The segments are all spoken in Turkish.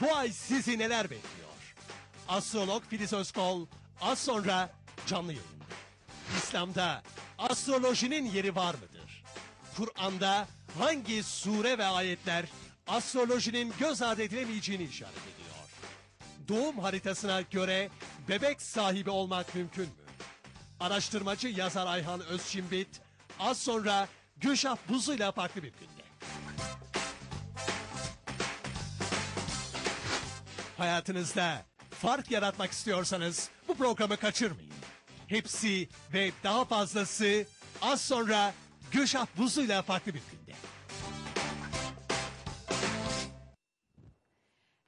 Bu ay sizi neler bekliyor? Astrolog Filiz Özkol az sonra canlı yayında. İslam'da astrolojinin yeri var mıdır? Kur'an'da hangi sure ve ayetler astrolojinin göz ardı edilemeyeceğini işaret ediyor? Doğum haritasına göre bebek sahibi olmak mümkün mü? Araştırmacı yazar Ayhan Özçimbit az sonra Gülşah Buzlu'yla farklı bir günde. Hayatınızda fark yaratmak istiyorsanız bu programı kaçırmayın. Hepsi ve daha fazlası az sonra Gülşah Buzlu'yla farklı bir günde.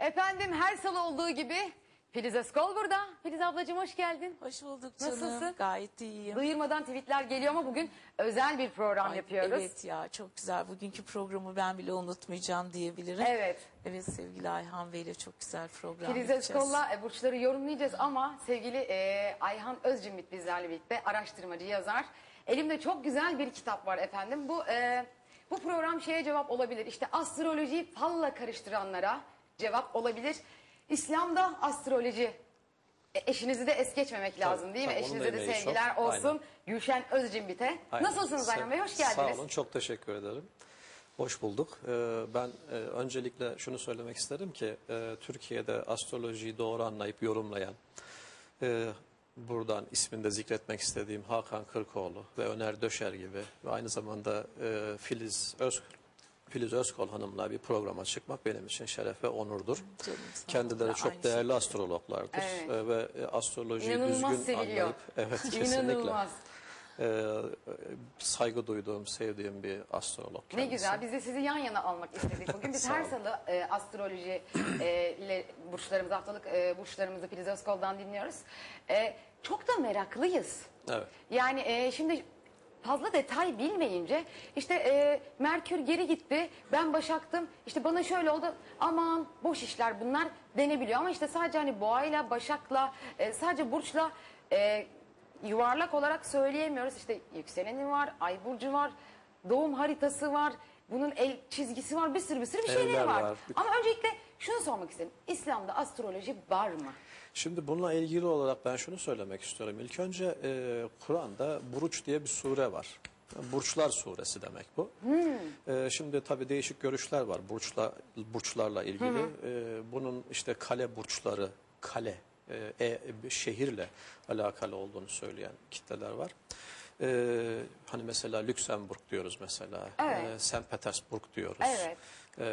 Efendim her salı olduğu gibi Filiz Özkol burada. Filiz ablacığım hoş geldin. Hoş bulduk canım. Nasılsın? Gayet iyiyim. Duyurmadan tweetler geliyor ama bugün özel bir program Ay, yapıyoruz. Evet ya çok güzel. Bugünkü programı ben bile unutmayacağım diyebilirim. Evet. Evet sevgili Ayhan Bey ile çok güzel program Filiz yapacağız. Özkol'la e, burçları yorumlayacağız ama sevgili e, Ayhan Özcimit bizlerle birlikte araştırmacı yazar. Elimde çok güzel bir kitap var efendim. Bu e, bu program şeye cevap olabilir. İşte astrolojiyi falla karıştıranlara cevap olabilir. İslam'da astroloji E, eşinizi de es geçmemek lazım değil mi? tabii, Eşinize de emeği çok. sevgiler olsun. Aynen. Gülşen Özcimbit'e. Nasılsınız Ayhan Bey? Hoş geldiniz. Sağ olun, çok teşekkür ederim. Hoş bulduk. Ee, ben e, öncelikle şunu söylemek isterim ki e, Türkiye'de astrolojiyi doğru anlayıp yorumlayan, e, buradan ismini de zikretmek istediğim Hakan Kırkoğlu ve Öner Döşer gibi ve aynı zamanda Filiz Öz Filiz Özkol Hanım'la bir programa çıkmak benim için şeref ve onurdur. Canım. Kendileri çok aynı değerli şekilde. astrologlardır Evet. E, ve e, astrolojiyi İnanılmaz düzgün seviliyor. anlayıp evet kesinlikle İnanılmaz. e, saygı duyduğum, sevdiğim bir astrolog Ne kendisi. güzel. Biz de sizi yan yana almak istedik. Bugün biz her salı e, astroloji e, ile burçlarımızı, haftalık e, burçlarımızı Filiz Özkol'dan dinliyoruz. E, çok da meraklıyız. Evet. Yani e, şimdi fazla detay bilmeyince işte e, Merkür geri gitti, ben Başak'tım, işte bana şöyle oldu, aman boş işler bunlar denebiliyor. Ama işte sadece hani boğayla, Başak'la, e, sadece burçla e, yuvarlak olarak söyleyemiyoruz. İşte yükseleni var, ay burcu var, doğum haritası var, bunun el çizgisi var, bir sürü bir sürü bir şeyleri Evler var. var. Ama öncelikle şunu sormak istedim. İslam'da astroloji var mı? Şimdi bununla ilgili olarak ben şunu söylemek istiyorum. İlk önce e, Kur'an'da Buruç diye bir sure var. Burçlar suresi demek bu. E, şimdi tabii değişik görüşler var burçla burçlarla ilgili. E, bunun işte kale burçları, kale, e, e, şehirle alakalı olduğunu söyleyen kitleler var. E, hani mesela Lüksemburg diyoruz mesela. Evet. E, St. Petersburg diyoruz. Evet. Ee,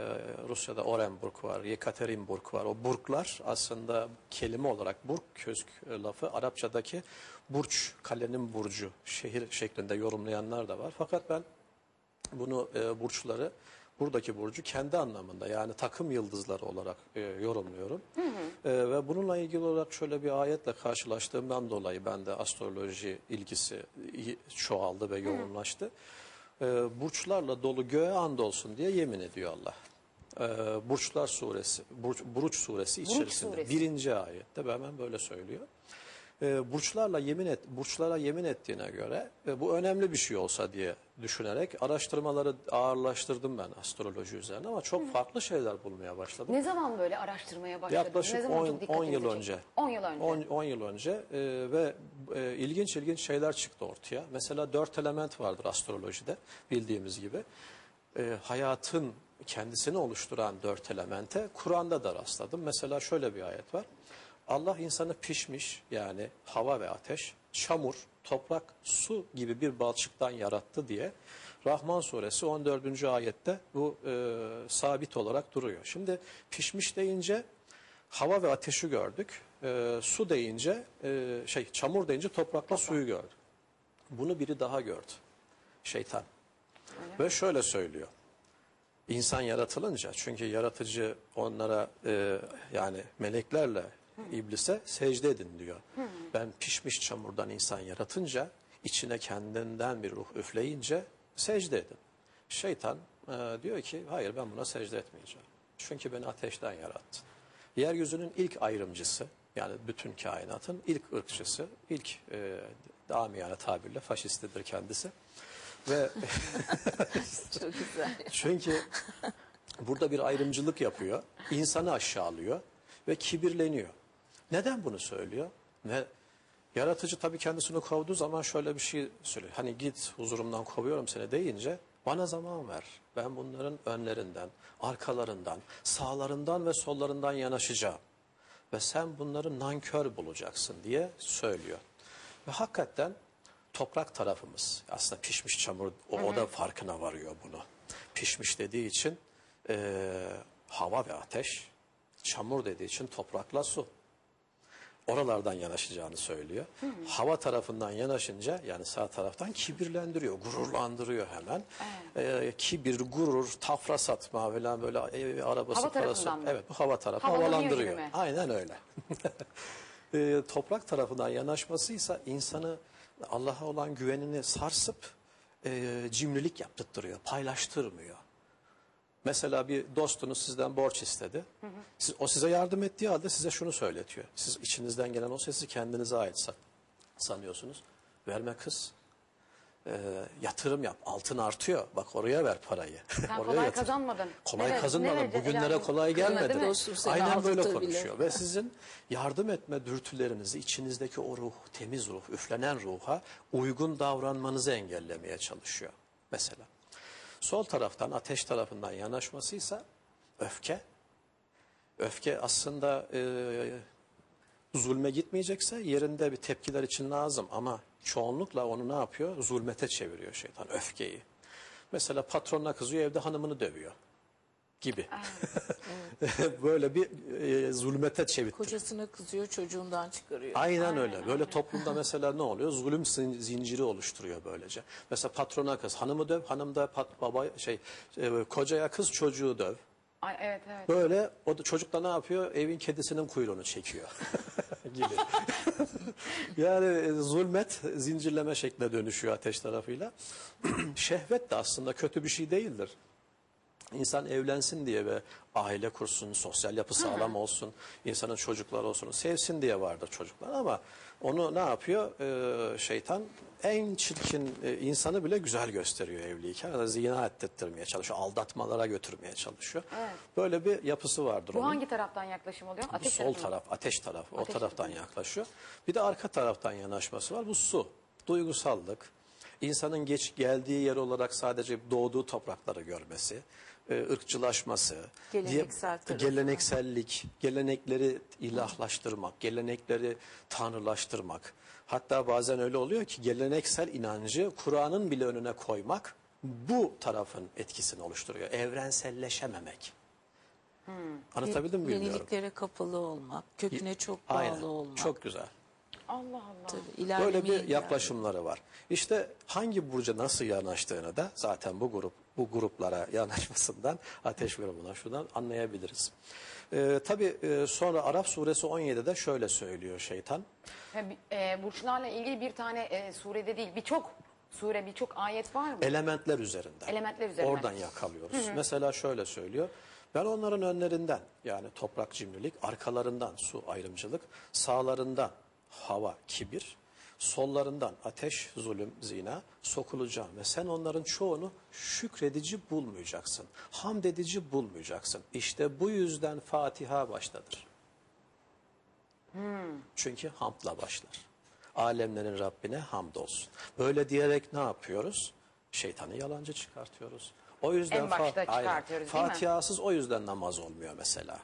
Rusya'da Orenburg var, Yekaterinburg var. O burglar aslında kelime olarak burg, köşk e, lafı Arapçadaki burç, kalenin burcu, şehir şeklinde yorumlayanlar da var. Fakat ben bunu e, burçları, buradaki burcu kendi anlamında yani takım yıldızları olarak e, yorumluyorum. E, ve bununla ilgili olarak şöyle bir ayetle karşılaştığımdan dolayı bende astroloji ilgisi çoğaldı ve yoğunlaştı. E, burçlarla dolu göğe andolsun diye yemin ediyor Allah. E, Burçlar suresi, Burç, Buruç suresi içerisinde suresi. birinci ayette hemen böyle söylüyor. E, burçlarla yemin et, burçlara yemin ettiğine göre e, bu önemli bir şey olsa diye düşünerek araştırmaları ağırlaştırdım ben astroloji üzerine ama çok farklı şeyler bulmaya başladım. Ne zaman böyle araştırmaya başladınız? Yaklaşık ne zaman 10, çok 10 yıl önce. çekti? 10 yıl önce. 10, 10 yıl önce e, ve e, ilginç ilginç şeyler çıktı ortaya. Mesela dört element vardır astrolojide bildiğimiz gibi. E, hayatın kendisini oluşturan dört elemente Kur'an'da da rastladım. Mesela şöyle bir ayet var. Allah insanı pişmiş yani hava ve ateş, çamur, toprak, su gibi bir balçıktan yarattı diye Rahman suresi 14. ayette bu e, sabit olarak duruyor. Şimdi pişmiş deyince hava ve ateşi gördük. E, su deyince e, şey çamur deyince toprakla suyu gördük. Bunu biri daha gördü. Şeytan. Ve şöyle söylüyor. İnsan yaratılınca çünkü yaratıcı onlara e, yani meleklerle iblise secde edin diyor. Ben pişmiş çamurdan insan yaratınca içine kendinden bir ruh üfleyince secde edin. Şeytan e, diyor ki hayır ben buna secde etmeyeceğim. Çünkü beni ateşten yarattı. Yeryüzünün ilk ayrımcısı yani bütün kainatın ilk ırkçısı, ilk e, amiyane tabirle faşistidir kendisi. Ve Çok güzel. çünkü Burada bir ayrımcılık yapıyor, insanı aşağılıyor ve kibirleniyor. Neden bunu söylüyor? Ve yaratıcı tabii kendisini kovduğu zaman şöyle bir şey söylüyor. Hani git huzurumdan kovuyorum seni deyince bana zaman ver. Ben bunların önlerinden, arkalarından, sağlarından ve sollarından yanaşacağım. Ve sen bunları nankör bulacaksın diye söylüyor. Ve hakikaten toprak tarafımız aslında pişmiş çamur o, o da farkına varıyor bunu. Pişmiş dediği için eee, hava ve ateş, çamur dediği için toprakla su. Oralardan yanaşacağını söylüyor. Hava tarafından yanaşınca yani sağ taraftan kibirlendiriyor, gururlandırıyor hemen. Eee, kibir, gurur, tafra satma falan böyle ev, arabası Hava parası. Evet bu hava tarafı Havalanıyor havalandırıyor. Aynen öyle. Eee, toprak tarafından yanaşmasıysa insanı Allah'a olan güvenini sarsıp eee cimrilik yaptırtırıyor, paylaştırmıyor. Mesela bir dostunuz sizden borç istedi. Siz, o size yardım ettiği halde size şunu söyletiyor. Siz içinizden gelen o sesi kendinize ait san- sanıyorsunuz. Verme kız. Ee, yatırım yap. Altın artıyor. Bak oraya ver parayı. Sen oraya kolay yatır. kazanmadın. Kolay Ne kazanmadın. ne? Bugünlere Yani kolay gelmedi. Aynen böyle aldatır bile. konuşuyor. Ve sizin yardım etme dürtülerinizi, içinizdeki o ruh, temiz ruh, üflenen ruha uygun davranmanızı engellemeye çalışıyor. Mesela. Sol taraftan, ateş tarafından yanaşmasıysa öfke. Öfke aslında e, zulme gitmeyecekse yerinde bir tepkiler için lazım ama çoğunlukla onu ne yapıyor? Zulmete çeviriyor şeytan, öfkeyi. Mesela patronuna kızıyor, evde hanımını dövüyor gibi. Böyle bir e, zulmete çevir. Kocasına kızıyor çocuğundan çıkarıyor. Aynen öyle. Böyle toplumda mesela ne oluyor? Zulüm zin- zinciri oluşturuyor böylece. Mesela patrona kız, hanımı döv, hanım da pat, baba şey e, kocaya kız çocuğu döv. Ay, evet evet. Böyle o da, çocuk da ne yapıyor? Evin kedisinin kuyruğunu çekiyor gibi. yani e, zulmet zincirleme şekline dönüşüyor ateş tarafıyla. Şehvet de aslında kötü bir şey değildir. İnsan evlensin diye ve aile kursun, sosyal yapı sağlam olsun, insanın çocuklar olsun, sevsin diye vardır çocuklar ama onu ne yapıyor? Ee, şeytan en çirkin e, insanı bile güzel gösteriyor evliyken. Zina ettirmeye çalışıyor, aldatmalara götürmeye çalışıyor. Böyle bir yapısı vardır Bu onun. hangi taraftan yaklaşım oluyor? Bu Ateş sol tarafı mı? taraf, ateş tarafı. Ateş o taraftan yaklaşıyor. Bir de arka taraftan yanaşması var. Bu su, duygusallık. İnsanın geç geldiği yer olarak sadece doğduğu toprakları görmesi, e, ırkçılaşması, Geleneksel diye- geleneksellik, gelenekleri ilahlaştırmak, gelenekleri tanrılaştırmak. Hatta bazen öyle oluyor ki geleneksel inancı Kur'an'ın bile önüne koymak bu tarafın etkisini oluşturuyor. Evrenselleşememek. Anlatabildim mi bilmiyorum. Yeniliklere kapalı olmak, köküne çok bağlı Aynen. olmak. Çok güzel. Allah Allah. Tabii, Böyle bir yaklaşımları var. İşte hangi burca nasıl yanaştığını da zaten bu grup bu gruplara yanaşmasından ateş grubuna şuradan anlayabiliriz. Ee, tabii e, sonra Arap suresi 17'de şöyle söylüyor şeytan. Ha, e, burçlarla ilgili bir tane e, surede değil birçok sure birçok ayet var mı? Elementler üzerinden. Elementler üzerinden. Oradan yakalıyoruz. Mesela şöyle söylüyor. Ben onların önlerinden yani toprak cimrilik, arkalarından su ayrımcılık, sağlarından hava kibir, sollarından ateş zulüm zina sokulacağım ve sen onların çoğunu şükredici bulmayacaksın. Hamd edici bulmayacaksın. İşte bu yüzden Fatiha başladır. Çünkü hamdla başlar. Alemlerin Rabbine hamdolsun. Böyle diyerek ne yapıyoruz? Şeytanı yalancı çıkartıyoruz. O yüzden En başta Fa- Aynen. Fatiha'sız o yüzden namaz olmuyor mesela.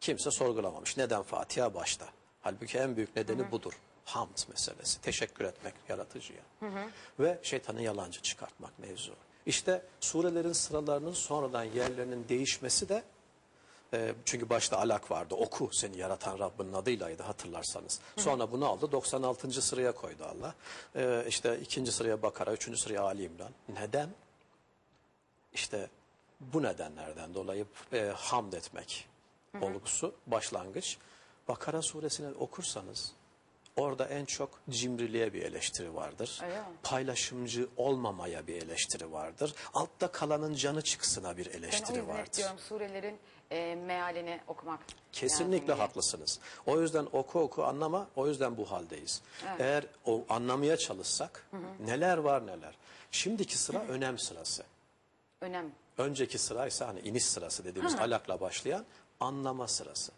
Kimse sorgulamamış. Neden Fatiha başta? Halbuki en büyük nedeni budur. Hamd meselesi. Teşekkür etmek yaratıcıya. Ve şeytanı yalancı çıkartmak mevzu. İşte surelerin sıralarının sonradan yerlerinin değişmesi de e, çünkü başta alak vardı. Oku seni yaratan Rabbinin adıylaydı hatırlarsanız. Sonra bunu aldı 96. sıraya koydu Allah. E, işte ikinci sıraya Bakara, üçüncü sıraya Ali İmran. Neden? İşte bu nedenlerden dolayı e, hamd etmek olgusu başlangıç. Bakara suresini okursanız orada en çok cimriliğe bir eleştiri vardır. Öyle? Paylaşımcı olmamaya bir eleştiri vardır. Altta kalanın canı çıksına bir Ben o eleştiri hep vardır. diyorum surelerin e, mealini okumak. Kesinlikle haklısınız. O yüzden oku oku anlama. O yüzden bu haldeyiz. Eğer o anlamaya çalışsak neler var neler. Şimdiki sıra önem sırası. Önem. Önceki sıra ise hani iniş sırası dediğimiz alakla başlayan anlama sırası.